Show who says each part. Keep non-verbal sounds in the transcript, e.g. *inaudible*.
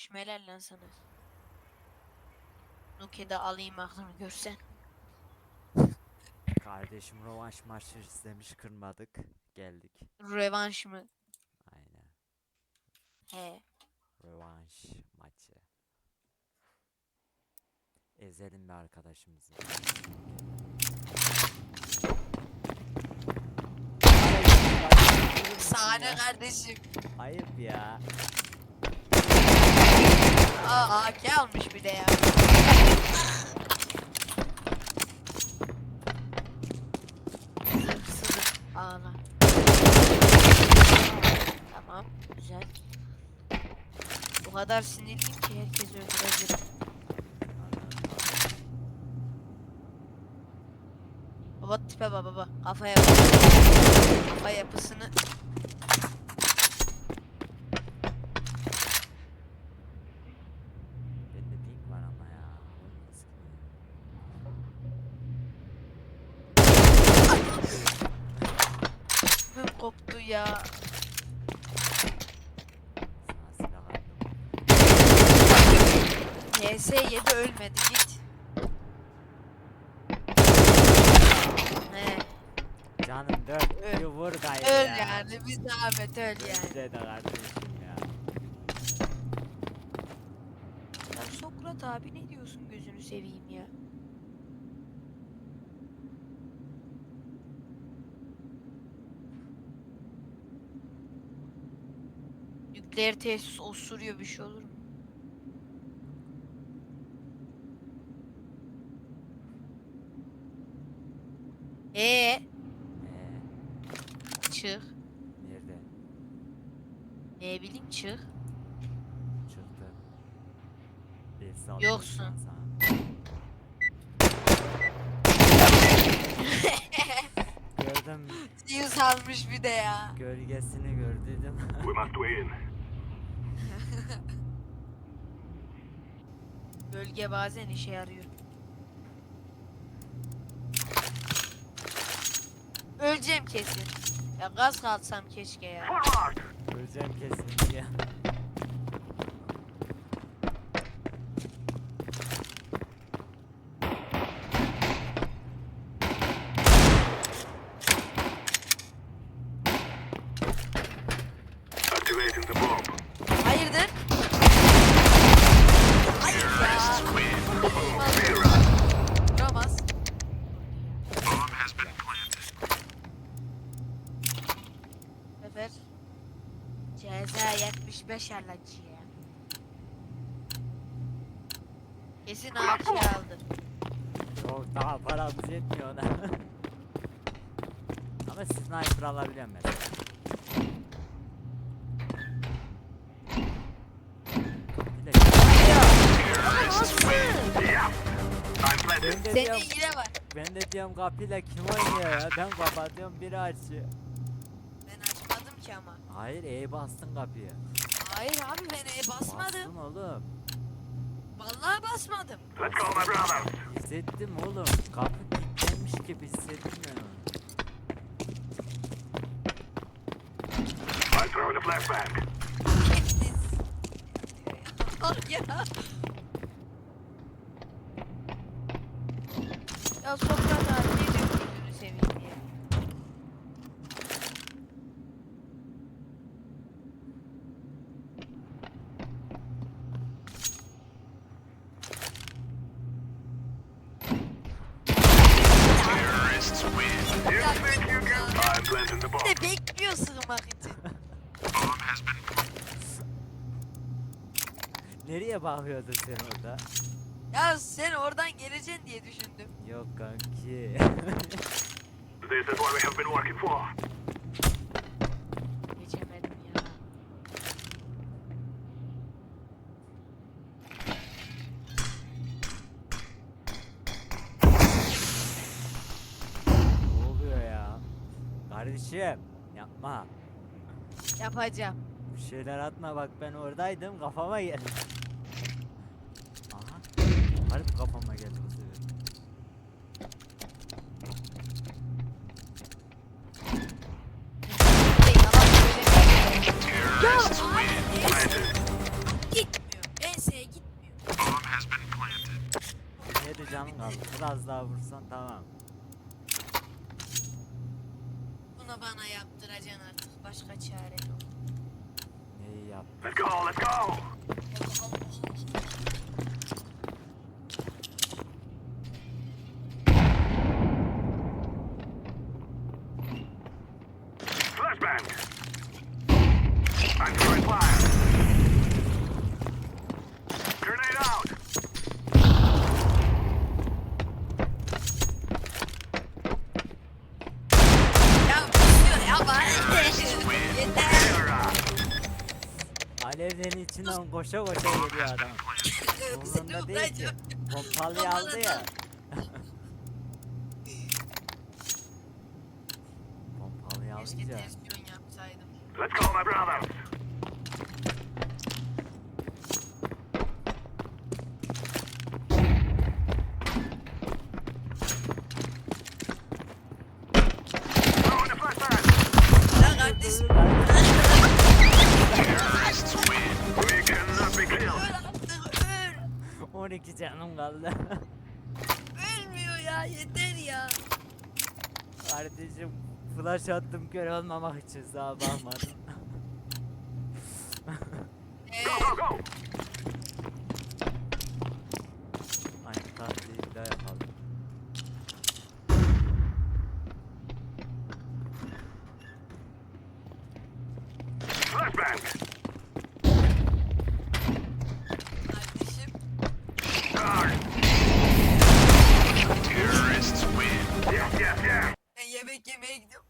Speaker 1: gelmiş helal lan sana. Nuke'de alayım aklını görsen.
Speaker 2: Kardeşim rövanş maçı istemiş kırmadık. Geldik.
Speaker 1: Revanş mı?
Speaker 2: Aynen.
Speaker 1: He.
Speaker 2: Rövanş maçı. Ezelim bir arkadaşımızı.
Speaker 1: Sahne kardeşim.
Speaker 2: Ayıp ya.
Speaker 1: Aa AK almış bir de ya. Ağla. Tamam. Güzel. O kadar sinirliyim ki herkes öldürebilirim. Baba tipe bak baba. Kafaya bak. Kafa yapısını.
Speaker 2: Bende ping var ama ya. Olmaz ki.
Speaker 1: Hım koptu ya.
Speaker 2: Sana silah attım.
Speaker 1: PS7 ölmedi git.
Speaker 2: Canım dört
Speaker 1: Öl.
Speaker 2: vur gayrı
Speaker 1: Öl
Speaker 2: ya.
Speaker 1: yani bir zahmet öl yani.
Speaker 2: Bize de kardeşim ya.
Speaker 1: Sen Sokrat abi ne diyorsun gözünü seveyim ya. Nükleer tesis osuruyor bir şey olur mu? Ee,
Speaker 2: Eee
Speaker 1: çık.
Speaker 2: nerede?
Speaker 1: Ne bileyim çık.
Speaker 2: Çıktı. Bir
Speaker 1: Yoksun.
Speaker 2: sana. *laughs* Gördüm
Speaker 1: Yüz almış bir de ya.
Speaker 2: gölgesini gördüydüm.
Speaker 3: We must win.
Speaker 1: Bölge bazen işe yarıyor. Öleceğim kesin. Ya gaz kalsam keşke ya.
Speaker 2: Öleceğim kesin ya.
Speaker 1: 5 yerlenci ya. Kesin ağır şey aldı.
Speaker 2: Yok daha paramız yetmiyor ona. *laughs* Ama sniper alabiliyorum mesela. Ben de
Speaker 1: Senin
Speaker 2: diyorum,
Speaker 1: var.
Speaker 2: ben de diyorum kapıyla kim oynuyor ya? Ben kapatıyorum biri açıyor.
Speaker 1: Ben açmadım ki ama.
Speaker 2: Hayır E bastın kapıyı.
Speaker 1: Hayır abi ben e basmadım.
Speaker 2: Bastın oğlum.
Speaker 1: Vallahi basmadım.
Speaker 3: Let's go, my brother.
Speaker 2: Hissettim oğlum. Kapı kilitlenmiş gibi hissettim ben onu.
Speaker 3: I throw the flashbang.
Speaker 1: Al ya. Ya Sokrat abi ne diyor gözünü seveyim ya.
Speaker 3: Terrorists win. You think you can? I'm planting the bomb.
Speaker 1: Ne bekliyor sığmak için. *laughs*
Speaker 2: Nereye bakıyordun sen orada?
Speaker 1: Ya sen oradan geleceksin diye düşündüm.
Speaker 2: Yok kanki. *laughs*
Speaker 3: This is what we have been working for.
Speaker 2: Kardeşim yapma.
Speaker 1: Yapacağım.
Speaker 2: Bir şeyler atma bak ben oradaydım kafama geldi. Aha. Harbi kafama geldi bu sefer.
Speaker 1: Kimse yalan söylemeye gerek yok. Ya abi
Speaker 3: enseye
Speaker 1: gitmiyor. Enseye gitmiyor.
Speaker 2: Ne de canım kaldı. Biraz daha vursan tamam.
Speaker 1: Bunu bana yaptıracaksın artık. Başka çare yok.
Speaker 2: Neyi yap?
Speaker 3: Let's go, let's go.
Speaker 2: Alevlerin içinden koşa koşa geliyor adam. Umurunda değil ki. Pompalıyı aldı ya. *laughs* Pompalıyı
Speaker 1: Keşke
Speaker 2: alınca.
Speaker 1: tezgahın yapsaydım.
Speaker 3: Let's go, my brothers.
Speaker 2: 12 canım kaldı. *laughs*
Speaker 1: Ölmüyor ya yeter ya.
Speaker 2: Kardeşim flash attım kör olmamak için sağa bakmadım. yemek yemeye gidiyorum.